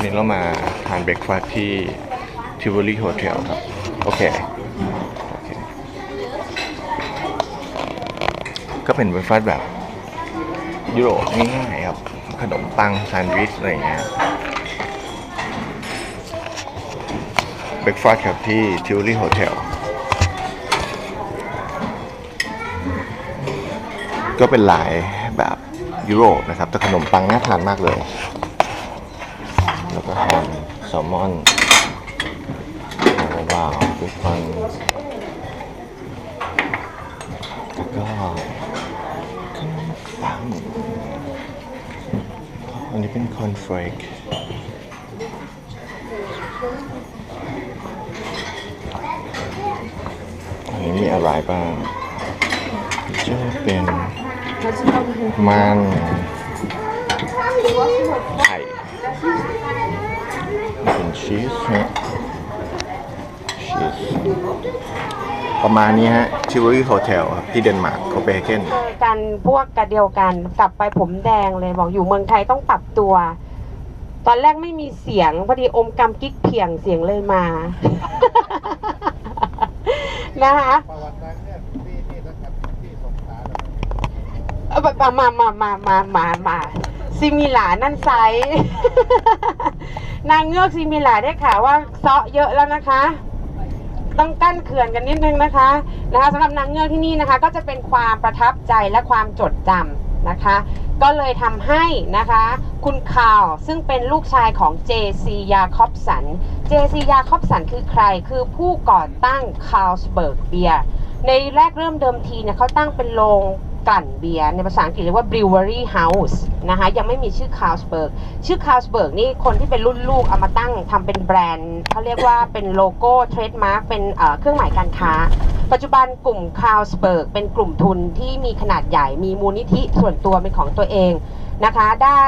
วันนี้เรามาทานเบรกฟาสต์ที่ทิว o ลีโฮเทลครับ โอเคโอเคก็เป็นเบรกฟาสต์แบบยุโรปง่ายๆครับ ขนมปังแซนด์วิช อะไรเงี้ยเบรกฟาสต์ครับที่ทิว o ลีโฮเทลก็เป็นหลายแบบยุโรปนะครับ แต่ขนมปังน่าทานมากเลย แล้วก็แฮมแซลมอนว้าวทุกคนแล้วก็ขนมปังอันนี้เป็นคอนเฟรกอันนี้มีอะไรบ้างจะเป็นมัน ชีสฮะชีสประมาณนี้ฮะชิวอรี่โฮเทลครับที่เดนมาร์กโคเปนเฮเกนเจอกันพวกกระเดียวกันกลับไปผมแดงเลยบอกอยู่เมืองไทยต้องปรับตัว ตอนแรกไม่มีเสียงพอดีอมกำกิ๊กเพียงเสียงเลยมา นะคะมามามามามามา ซิมิลานั่นไซส์นางเงือกซิมิลาได้ข่าวว่าเซาะเยอะแล้วนะคะ ต้องกั้นเขื่อนกันนิดนึงนะคะนะคะสำหรับนางเงือกที่นี่นะคะ ก็จะเป็นความประทับใจและความจดจำนะคะ ก็เลยทำให้นะคะ คุณคาวซึ่งเป็นลูกชายของ J.C. ยาคอบสัน J.C. ยาคอบสันคือใครคือผู้ก่อตั้งคา l สเบิร์กเบียร์ในแรกเริ่มเดิมทีเนี่ยเขาตั้งเป็นโรง กลั่นเบียร์ในภาษาอังกฤษเรียกว่า brewery house นะคะยังไม่มีชื่อ Carlsberg ชื่อ Carlsberg นี่คนที่เป็นรุ่นลูกเอามาตั้งทำเป็นแบรนด์เขาเรียกว่าเป็นโลโก้เทรดมาร์กเป็นเอ่อเครื่องหมายการค้า ปัจจุบันกลุ่ม Carlsberg เป็นกลุ่มทุนที่มีขนาดใหญ่มีมูลนิธิส่วนตัวเป็นของตัวเอง นะคะได้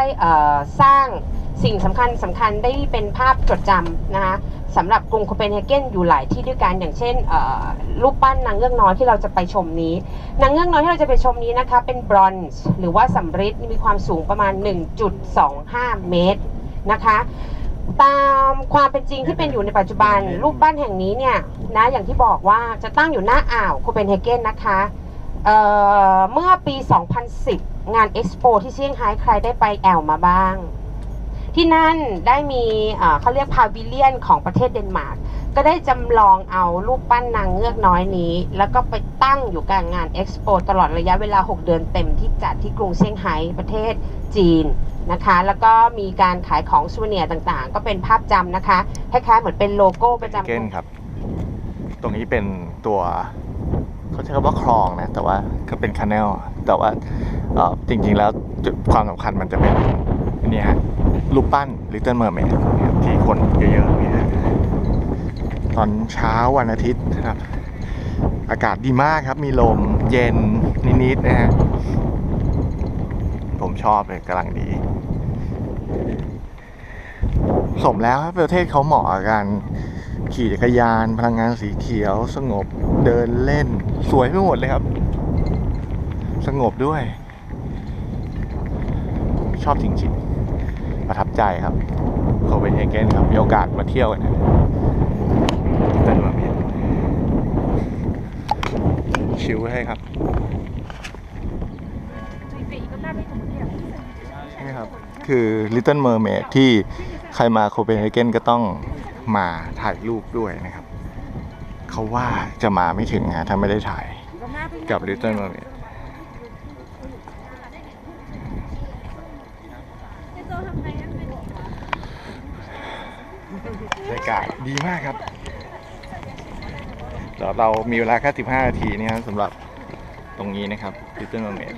สร้างสิ่งสำคัญสำคัญได้เป็นภาพจดจำนะคะสำหรับกรุงโคเปนเฮเกนอยู่หลายที่ด้วยกันอย่างเช่นรูปปั้นนางเงือกน้อยที่เราจะไปชมนี้นางเงือกน้อยที่เราจะไปชมนี้นะคะเป็นบรอนซ์หรือว่าสำริดมีความสูงประมาณ 1.25 เมตรนะคะตามความเป็นจริงที่เป็นอยู่ในปัจจุบัน รูปปั้นแห่งนี้เนี่ยนะอย่างที่บอกว่าจะตั้งอยู่หน้าอ่าวโคเปนเฮเกนนะคะ เอ่อเมื่อปี 2010 งานเอ็กซ์โปที่เซี่ยงไฮ้ใครได้ไปแอลมาบ้าง ที่นั่นได้มีเขาเรียกพาวิเลียนของประเทศเดนมาร์กก็ได้จำลองเอารูปปั้นนางเงือกน้อยนี้ แล้วก็ไปตั้งอยู่กลางงานเอ็กซ์โปตลอดระยะเวลา 6 เดือนเต็มที่จัดที่กรุงเซี่ยงไฮ้ประเทศจีนนะคะ แล้วก็มีการขายของซูเวเนียร์ต่างๆ ก็เป็นภาพจำนะคะคล้ายๆเหมือนเป็นโลโก้ประจำเกนครับตรงนี้เป็นตัว เขาใช้คำว่าคลองนะแต่ว่าก็เป็นคานลแต่ว่าจริงๆแล้วจุดความสำคัญมันจะเป็นนี่ฮะรูปปั้น Little Mermaid ที่คนเยอะๆนี่ตอนเช้าวันอาทิตย์นะครับ อากาศดีมากครับ มีลมเย็นนิดๆนะฮะผมชอบเลยกำลังดี สมแล้วครับประเทศเขาเหมาะกับการขี่จักรยาน พลังงานสีเขียว สงบเดินเล่น สวยไปหมดเลยครับ สงบด้วย ชอบจริงๆ ประทับใจครับโคเปนเฮเกนครับ มีโอกาสมาเที่ยวกันนะเป็นมาเพียชิวให้ครับนี่ครับ คือ Little Mermaid ที่ ใครมาโคเปนเฮเกนก็ต้องมาถ่ายรูปด้วยนะครับ เขาว่าจะมาไม่ถึงฮะถ้าไม่ได้ถ่ายกับ Little Mermaid บรรยากาศดีมากครับเดี๋ยวเรามีเวลาแค่ 15 นาทีนี่ครับสำหรับตรงนี้นะครับ Little Mermaid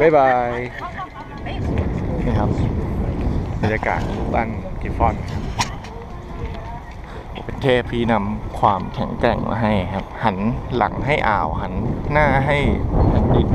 บ๊ายบาย นี่ครับ บรรยากาศบ้านกิฟฟอนครับเป็นเทพที่นำความแข็งแกร่งมาให้ครับ หันหลังให้อ่าวหันหน้าให้แผ่นดิน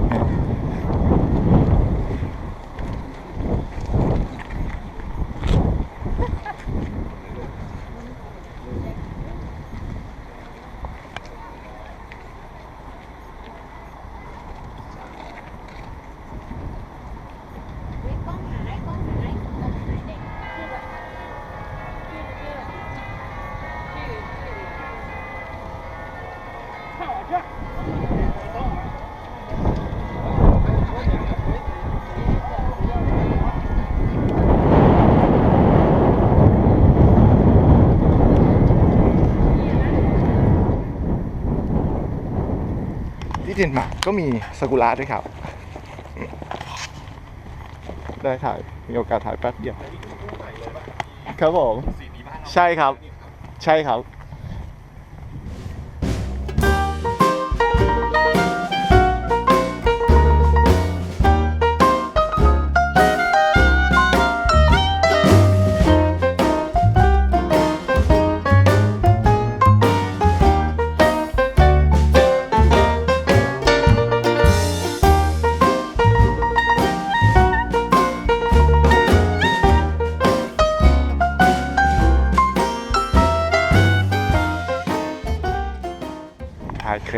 ที่เดนมาร์กก็มีซากุระด้วยครับ ได้ถ่าย มีโอกาสถ่ายแป๊บเดียว ครับผม ใช่ครับ ใช่ครับ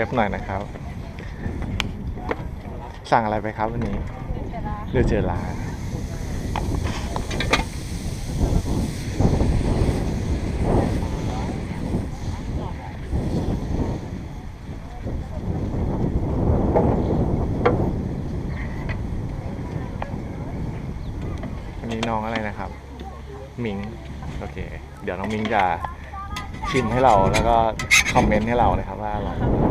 ถ่ายเครปหน่อยนะครับ สั่งอะไรไปครับวันนี้เรือเจอร้านวันนี้น้องอะไรนะครับ มิง โอเค เดี๋ยวน้องมิงจะชิมให้เราแล้วก็คอมเมนต์ให้เรานะครับว่าอร่อย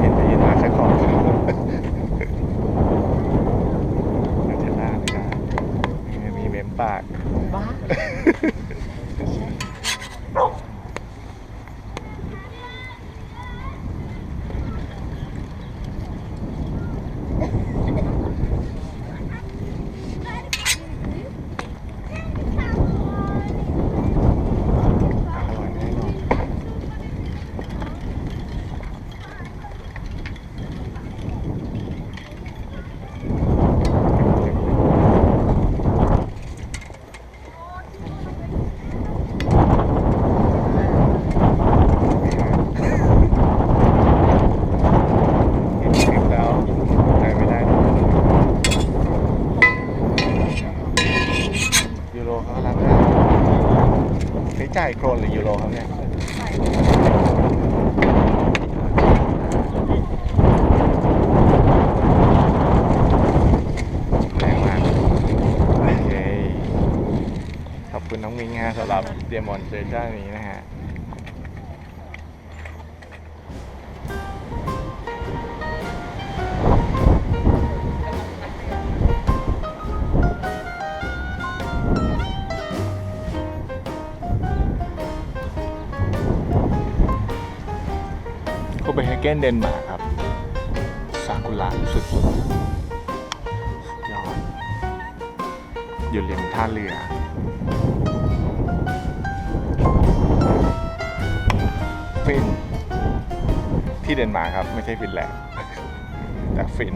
เห็นได้ยินมาแค่ของครับเราจะล่าไม่ได้มีเม้มปาก บ้า อร่อยแน่นอนเห็นคลิปแล้วถ่ายไม่ได้นะยูโรเขาก็รับได้ใช้ จ่ายโครนหรือยูโรครับเนี่ย แรงมากโอเคขอบคุณน้องมิงฮะสำหรับเดมอนเซชั่นนี้นะฮะ นเฮเกนเดนมาร์กครับซากุระสุดสุดยอดอยู่ริมท่าเรือฟินที่เดนมาร์กครับ ไม่ใช่ฟินแลนด์แต่ฟิน